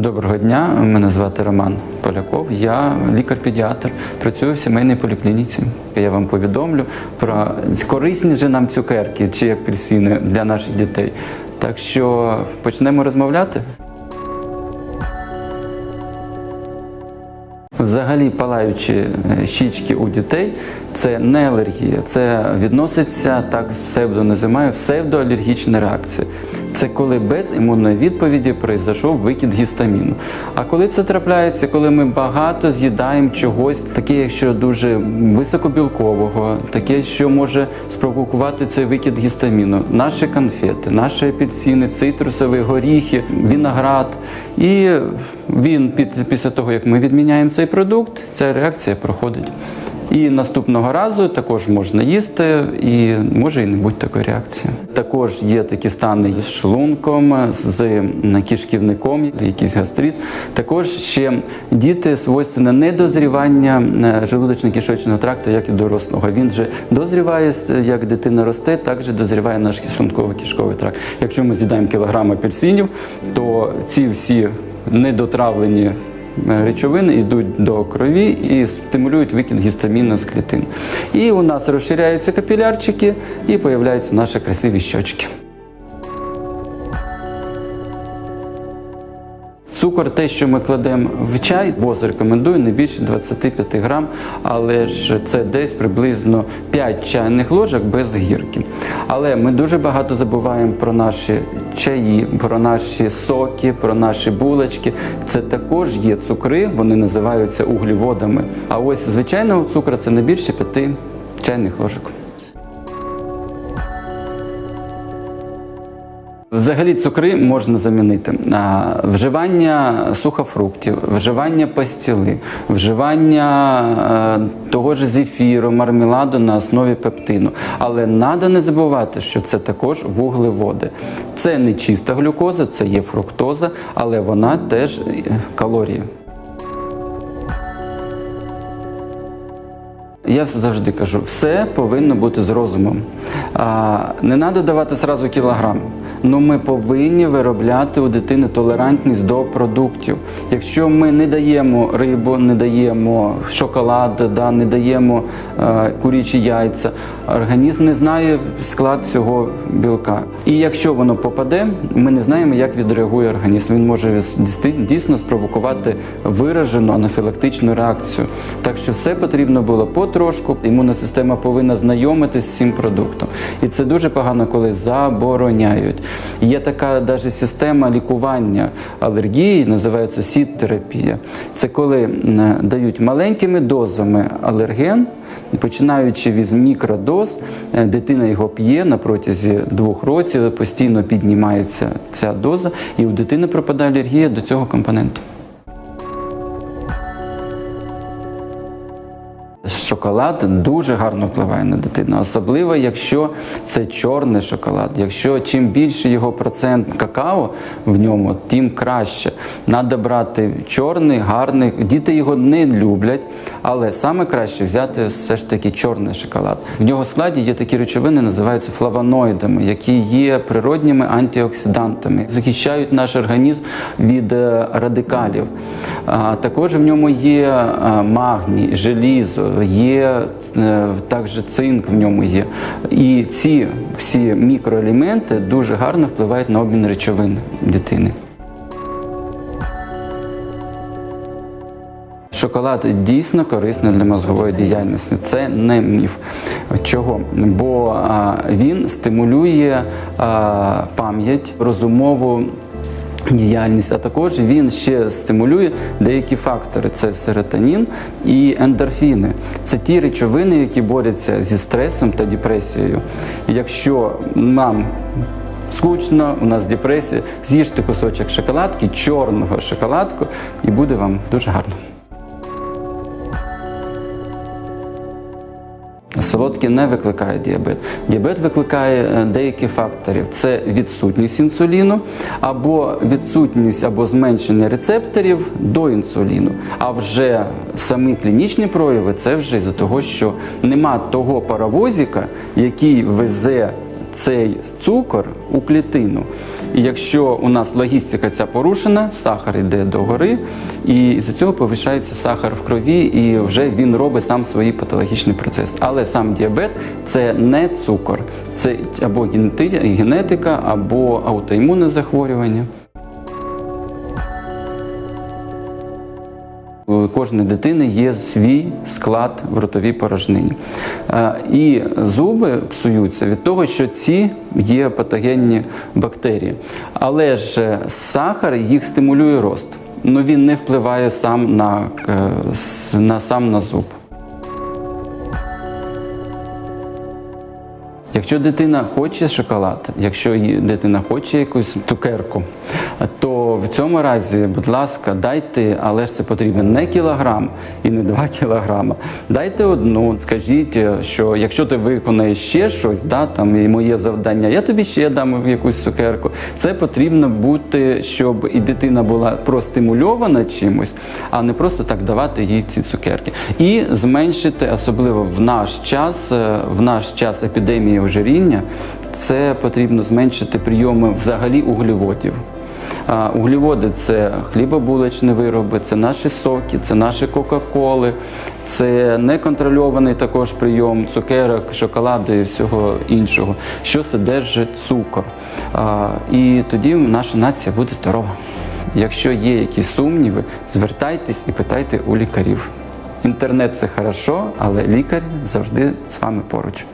Доброго дня, мене звати Роман Поляков. Я лікар-педіатр, працюю в сімейній поліклініці. Я вам повідомлю про корисні же нам цукерки чи апельсини для наших дітей. Так що почнемо розмовляти. Взагалі палаючі е, щічки у дітей це не алергія, це відноситься так псевдо називаю псевдоалергічна реакція. Це коли без імунної відповіді пройшов викид гістаміну. А коли це трапляється, коли ми багато з'їдаємо чогось, таке, якщо дуже високобілкового, таке, що може спровокувати цей викид гістаміну, наші конфети, наші апельсини, цитрусові, горіхи, виноград. І він після того, як ми відміняємо цей продукт, ця реакція проходить. І наступного разу також можна їсти, і може і не бути такої реакції. Також є такі стани з шлунком, з кишківником, якийсь гастрит. Також ще діти свойственне недозрівання е, желудочно-кишечного тракту, як і дорослого. Він же дозріває, як дитина росте, так же дозріває наш шлунково-кишковий тракт. Якщо ми з'їдаємо кілограм апельсинів, то ці всі недотравлені Е, речовини йдуть до крові і стимулюють викид гістаміну з клітин. І у нас розширяються капілярчики і появляються наші красиві щочки. Цукор, те, що ми кладемо в чай, ВОЗ рекомендує не більше 25 грам, але ж це десь приблизно 5 чайних ложок без гірки. Але ми дуже багато забуваємо про наші чаї, про наші соки, про наші булочки. Це також є цукри, вони називаються углеводами. А ось звичайного цукру це не більше 5 чайних ложок. Взагалі цукри можна замінити. Вживання сухофруктів, вживання пастіли, вживання е, того ж зефіру, мармеладу на основі пептину. Але треба не забувати, що це також вуглеводи. Це не чиста глюкоза, це є фруктоза, але вона теж е, калорії. Я завжди кажу, все повинно бути з розумом. Не треба давати зразу кілограм. Ну ми повинні виробляти у дитини толерантність до продуктів. Якщо ми не даємо рибу, не даємо шоколад, да, не даємо е, курячі яйця, організм не знає склад цього білка. І якщо воно попаде, ми не знаємо, як відреагує організм. Він може дійсно спровокувати виражену анафілактичну реакцію. Так що все потрібно було потрошку. Імунна система повинна знайомитися з цим продуктом. І це дуже погано, коли забороняють. Є така навіть система лікування алергії, називається сіт-терапія. Це коли дають маленькими дозами алерген. Починаючи від мікродоз, е, дитина його п'є на протязі двох років, постійно піднімається ця доза, і у дитини пропадає алергія до цього компоненту. Шоколад дуже гарно впливає на дитину, особливо якщо це чорний шоколад. Якщо чим більше його процент какао в ньому, тим краще. Треба брати чорний, гарний. Діти його не люблять, але саме краще взяти все ж таки чорний шоколад. В нього складі є такі речовини, називаються флавоноїдами, які є природніми антиоксидантами, захищають наш організм від е, радикалів. Також в ньому є магній, желізо є е, також цинк в ньому є. І ці всі мікроелементи дуже гарно впливають на обмін речовин дитини. Шоколад дійсно корисний для мозгової діяльності. Це не міф. Чого? Бо він стимулює пам'ять, розумову діяльність, а також він ще стимулює деякі фактори: це серотонін і ендорфіни. Це ті речовини, які борються зі стресом та депресією. Якщо нам Скучно, у нас депресія, з'їжте кусочок шоколадки, чорного шоколадку, і буде вам дуже гарно. Солодкі не викликає діабет. Діабет викликає е, деякі факторів: це відсутність інсуліну, або відсутність або зменшення рецепторів до інсуліну. А вже самі клінічні прояви це вже із-за того, що нема того паровозика, який везе цей цукор у клітину. І якщо у нас логістика ця порушена, сахар йде догори, і з цього повишається сахар в крові, і вже він робить сам свій патологічний процес. Але сам діабет це не цукор, це або генети- генетика, або аутоімунне захворювання. Кожної дитини є свій склад в ротовій порожнині. Е, І зуби псуються від того, що ці є патогенні бактерії. Але ж е, сахар їх стимулює рост. але він не впливає сам на, е, на сам на зуб. Якщо дитина хоче шоколад, якщо дитина хоче якусь цукерку, то в цьому разі, будь ласка, дайте, але ж це потрібен не кілограм і не два кілограма. Дайте одну, скажіть, що якщо ти виконаєш ще щось, да, там і моє завдання, я тобі ще дам якусь цукерку. Це потрібно бути, щоб і дитина була простимульована чимось, а не просто так давати їй ці цукерки. І зменшити, особливо в наш час, е, в наш час епідемії ожиріння, це потрібно зменшити прийоми взагалі углеводів. Углеводи це хлібобулочні вироби, це наші соки, це наші Кока-Коли, це неконтрольований також прийом цукерок, шоколаду і всього іншого, що содержить цукор. І тоді наша нація буде здорова. Якщо є якісь сумніви, звертайтесь і питайте у лікарів. Інтернет це хорошо, але лікар завжди з вами поруч.